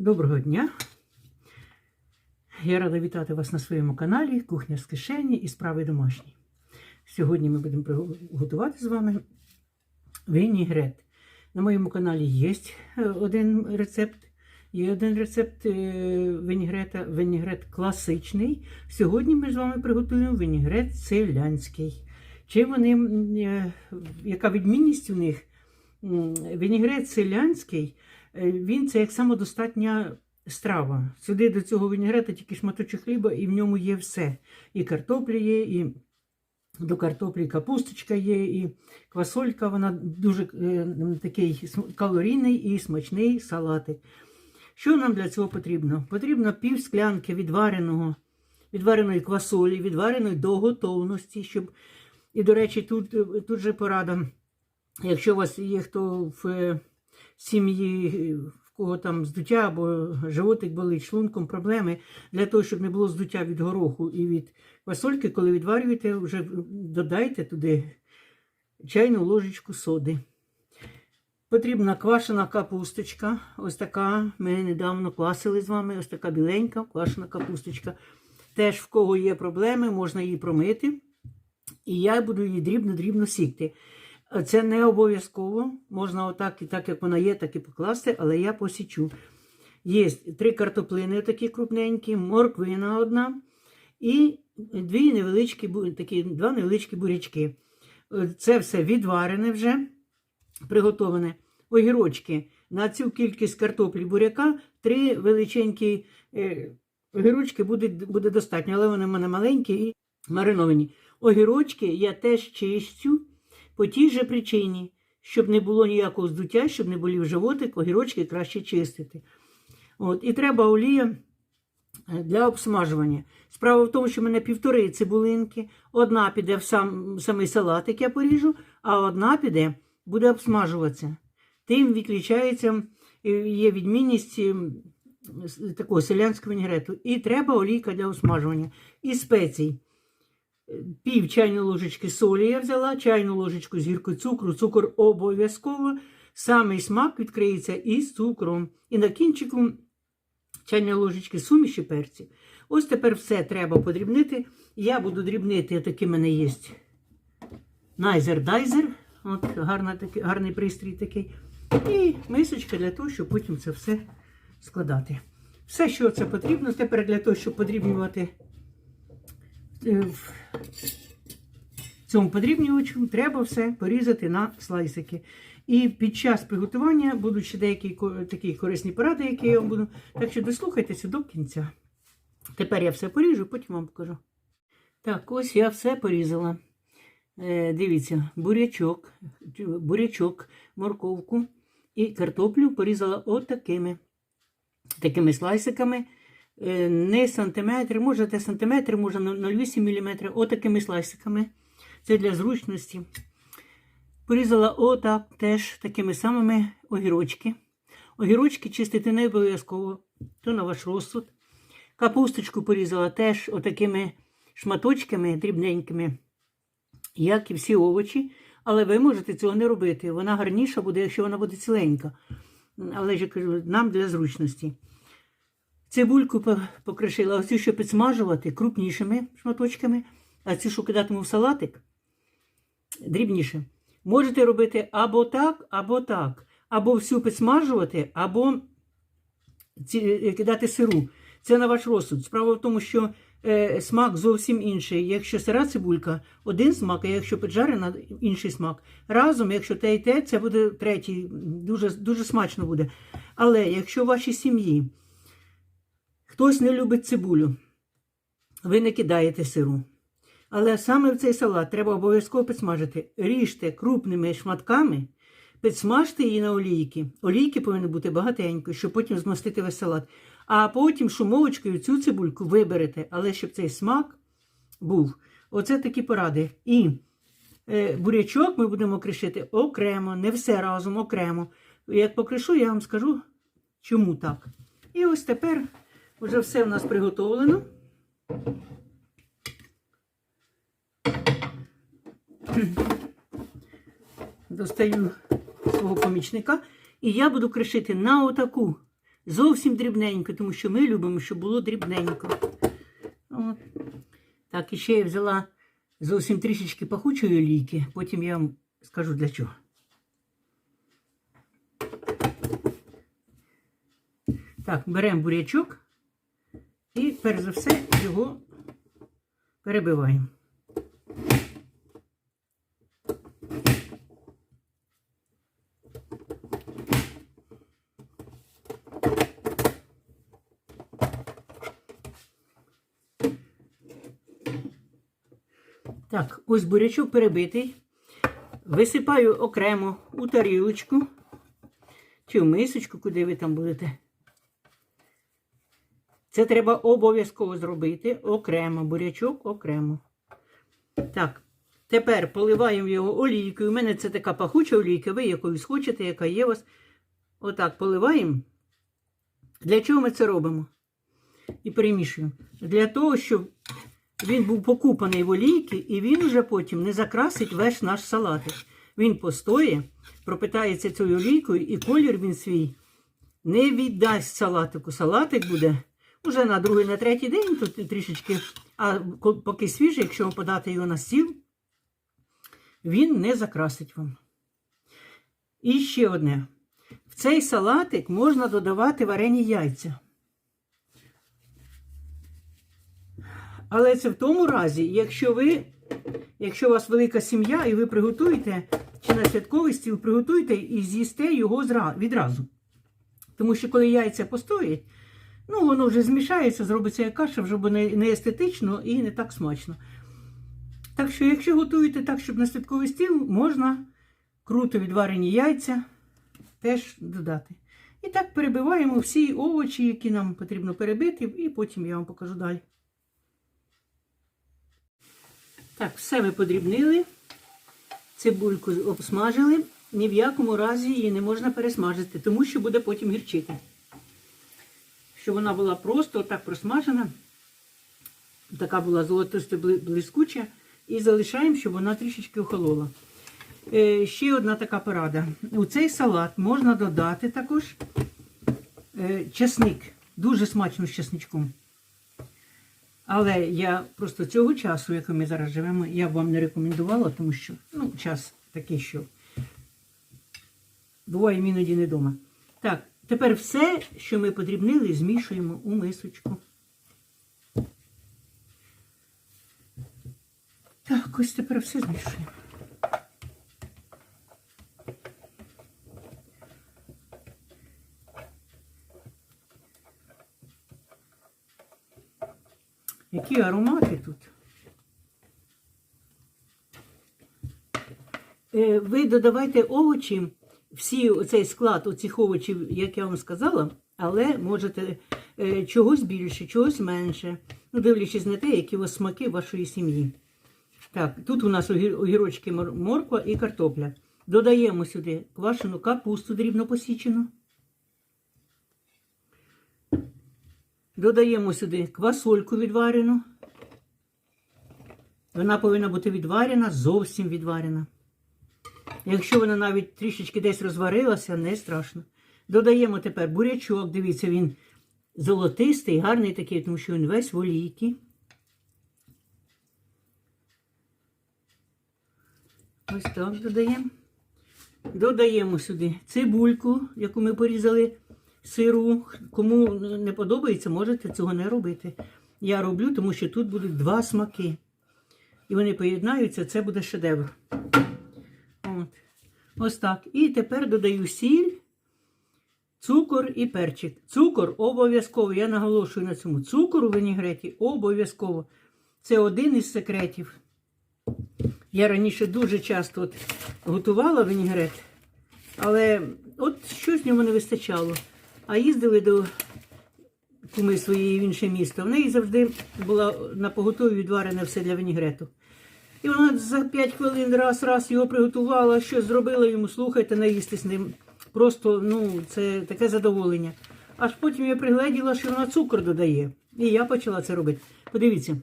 Доброго дня! Я рада вітати вас на своєму каналі Кухня з кишені і справи домашні. Сьогодні ми будемо готувати з вами вінігрет. На моєму каналі є е, один рецепт. Є один рецепт е, вінігрета, вінігрет класичний. Сьогодні ми з вами приготуємо вінігрет селянський. Чим вони, е, яка відмінність у них? Вінігрет селянський, він це як самодостатня страва. Сюди до цього вінігрета тільки шматочок хліба, і в ньому є все. І картопля є, і до картоплі капусточка є, і квасолька, вона дуже е, такий калорійний і смачний салатик. Що нам для цього потрібно? Потрібно пів склянки відвареного, відвареної квасолі, відвареної до готовності, щоб. І, до речі, тут, е, тут же порада. Якщо у вас є хто в е, сім'ї, в кого там здуття або животик болить шлунком, проблеми, для того, щоб не було здуття від гороху і від квасольки, коли відварюєте, вже додайте туди чайну ложечку соди. Потрібна квашена капусточка. Ось така. Ми недавно квасили з вами. Ось така біленька квашена капусточка. Теж в кого є проблеми, можна її промити. І я буду її дрібно-дрібно сікти. Це не обов'язково. Можна отак і так, як вона є, так і покласти, але я посічу. Є три картоплини такі крупненькі, морквина одна і дві невеличкі, такі, два невеличкі бурячки. Е, Це все відварене вже, приготоване. Огірочки. На цю кількість картоплі буряка три величенькі е, огірочки буде, буде достатньо, але вони в мене маленькі і мариновані. Огірочки я теж чистю по тій же причині, щоб не було ніякого здуття, щоб не болів животик, огірочки краще чистити. От, і треба олія е, для обсмажування. Справа в тому, що в мене півтори цибулинки. Одна піде в сам, самий салатик, я поріжу, а одна піде, буде обсмажуватися. Тим відлічається, е, є відмінність е, такого селянського вінігрету. І треба олійка для обсмажування. І спецій. Пів чайної ложечки солі я взяла, чайну ложечку з гіркою цукру. Цукор обов'язково. Самий смак відкриється із цукром. І на кінчику чайної ложечки суміші перці. Ось тепер все треба подрібнити. Я буду дрібнити, такий в мене є найзер-дайзер. От гарна, такий, гарний пристрій такий. І мисочка для того, щоб потім це все складати. Все, що це потрібно, тепер для того, щоб подрібнювати в цьому подрібнювачу, треба все порізати на слайсики. І під час приготування будуть ще деякі такі корисні поради, які я вам буду. Так що дослухайтеся до кінця. Тепер я все поріжу, потім вам покажу. Так, ось я все порізала. Е, дивіться, бурячок, бурячок, морковку і картоплю порізала отакими такими слайсиками. Е, не сантиметр, може те сантиметр, може 0,8 мм, отакими слайсиками. Це для зручності. Порізала отак теж такими самими огірочки. Огірочки чистити не обов'язково, то на ваш розсуд. Капусточку порізала теж отакими шматочками дрібненькими, як і всі овочі. Але ви можете цього не робити. Вона гарніша буде, якщо вона буде ціленька. Але ж я кажу, нам для зручності. Цибульку покришила, оцю, що підсмажувати крупнішими шматочками, а цю, що кидатиму в салатик, дрібніше. Можете робити або так, або так. Або всю підсмажувати, або е, кидати сиру. Це на ваш розсуд. Справа в тому, що е, смак зовсім інший. Якщо сира цибулька, один смак, а якщо піджарена, інший смак. Разом, якщо те і те, це буде третій, дуже, дуже смачно буде. Але якщо в вашій сім'ї хтось не любить цибулю, ви не кидаєте сиру. Але саме в цей салат треба обов'язково підсмажити. Ріжте крупними шматками, підсмажте її на олійки. Олійки повинні бути багатенько, щоб потім змастити весь салат. А потім шумовочкою цю цибульку виберете, але щоб цей смак був. Оце такі поради. І е, бурячок ми будемо кришити окремо, не все разом, окремо. Як покришу, я вам скажу, чому так. І ось тепер вже все у нас приготовлено. Достаю свого помічника, і я буду кришити на отаку зовсім дрібненько, тому що ми любимо, щоб було дрібненько. От. Так, і ще я взяла зовсім трішечки пахучої олійки, потім я вам скажу для чого. Так, беремо бурячок і перш за все його перебиваємо. Так, ось бурячок перебитий. Висипаю окремо у тарілочку чи в мисочку, куди ви там будете. Це треба обов'язково зробити окремо, бурячок окремо. Так, тепер поливаємо його олійкою. У мене це така пахуча олійка, ви якоюсь хочете, яка є у вас. Отак поливаємо. Для чого ми це робимо? І перемішуємо. Для того, щоб він був покупаний в олійки, і він вже потім не закрасить весь наш салатик. Він постоє, пропитається цією олійкою, і колір він свій не віддасть салатику. Салатик буде уже на другий, на третій день, тут трішечки, а поки свіжий, якщо подати його на стіл, він не закрасить вам. І ще одне. В цей салатик можна додавати варені яйця. Але це в тому разі, якщо ви, якщо у вас велика сім'я і ви приготуєте, чи на святковий стіл приготуєте і з'їсте його відразу. Тому що коли яйця постоять, ну воно вже змішається, зробиться як каша, вже буде не, естетично і не так смачно. Так що, якщо готуєте так, щоб на святковий стіл, можна круто відварені яйця теж додати. І так перебиваємо всі овочі, які нам потрібно перебити, і потім я вам покажу далі. Так, все ми подрібнили. Цибульку обсмажили. Ні в якому разі її не можна пересмажити, тому що буде потім гірчити. Щоб вона була просто так просмажена, така була золотисто блискуча, і залишаємо, щоб вона трішечки охолола. Е, ще одна така порада. У цей салат можна додати також е, чесник. Дуже смачно з чесничком. Але я просто цього часу, який ми зараз живемо, я б вам не рекомендувала, тому що ну, час такий, що буває іноді не вдома. Так, тепер все, що ми подрібнили, змішуємо у мисочку. Так, ось тепер все змішуємо. Які аромати тут. Е, Ви додавайте овочі, всі цей склад оцих овочів, як я вам сказала, але можете е, чогось більше, чогось менше. Ну, дивлячись на те, які у вас смаки вашої сім'ї. Так, тут у нас огірочки, морква і картопля. Додаємо сюди квашену капусту дрібно посічену. Додаємо сюди квасольку відварену. Вона повинна бути відварена, зовсім відварена. Якщо вона навіть трішечки десь розварилася, не страшно. Додаємо тепер бурячок. Дивіться, він золотистий, гарний такий, тому що він весь в олійки. Ось так додаємо. Додаємо сюди цибульку, яку ми порізали сиру. Кому не подобається, можете цього не робити. Я роблю, тому що тут будуть два смаки. І вони поєднаються, це буде шедевр. Ось так. І тепер додаю сіль, цукор і перчик. Цукор обов'язково. Я наголошую на цьому. Цукор у вінігреті обов'язково. Це один із секретів. Я раніше дуже часто от готувала вінігрет, але от щось в ньому не вистачало. А їздили до куми своєї в інше місто. В неї завжди була на поготові відварене все для вінігрету. І вона за 5 хвилин раз-раз його приготувала, щось зробила йому, слухайте, наїсти з ним. Просто ну, це таке задоволення. Аж потім я пригледіла, що вона цукор додає. І я почала це робити. Подивіться,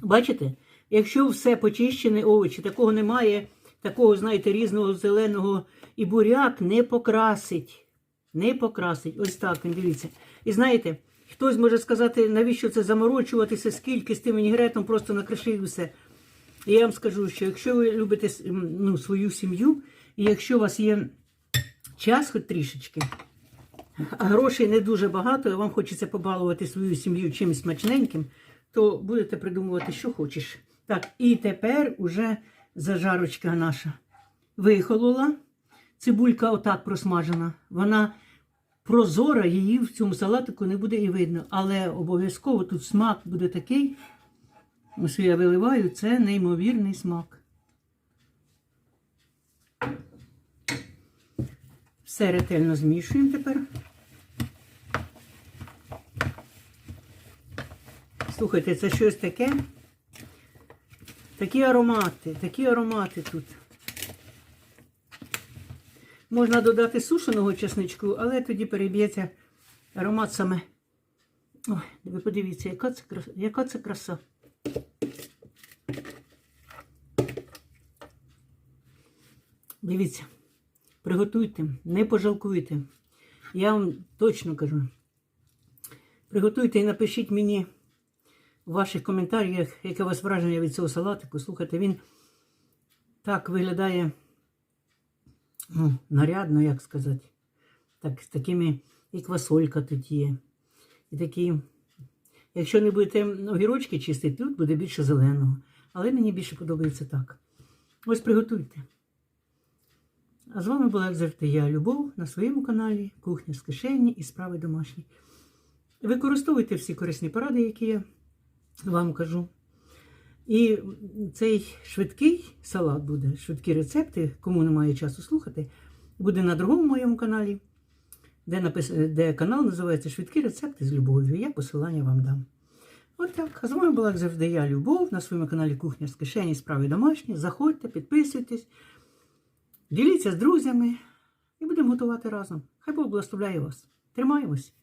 бачите, якщо все почищене овочі, такого немає, такого, знаєте, різного зеленого і буряк не покрасить. не покрасить. Ось так дивіться. І знаєте, хтось може сказати, навіщо це заморочуватися, скільки з тим вінігретом, просто накриши і все. Я вам скажу, що якщо ви любите ну, свою сім'ю, і якщо у вас є час хоч трішечки, а грошей не дуже багато, і вам хочеться побалувати свою сім'ю чимось смачненьким, то будете придумувати, що хочеш. Так, і тепер уже зажарочка наша вихолола. Цибулька отак просмажена. Вона прозора, її в цьому салатику не буде і видно. Але обов'язково тут смак буде такий. Ось я виливаю, це неймовірний смак. Все ретельно змішуємо тепер. Слухайте, це щось таке. Такі аромати, такі аромати тут. Можна додати сушеного чесничку, але тоді переб'ється аромат саме. Ой, ви подивіться, яка це. Яка це краса. Дивіться, приготуйте, не пожалкуйте. Я вам точно кажу. Приготуйте і напишіть мені в ваших коментарях, яке у вас враження від цього салатику. Слухайте, він так виглядає ну, нарядно, як сказати. Так, з такими, і квасолька тут є. І такі. Якщо не будете огірочки чистити, тут буде більше зеленого. Але мені більше подобається так. Ось приготуйте. А з вами була, як завжди, я, Любов, на своєму каналі Кухня з кишені і справи домашні. Використовуйте всі корисні поради, які я вам кажу. І цей швидкий салат буде, швидкі рецепти, кому немає часу слухати, буде на другому моєму каналі, де, напис... де канал називається Швидкі рецепти з любов'ю. Я посилання вам дам. От так. А з вами була, як завжди, я, Любов, на своєму каналі Кухня з кишені, справи домашні. Заходьте, підписуйтесь, діліться з друзями і будемо готувати разом. Хай Бог благословляє вас. Тримаємось!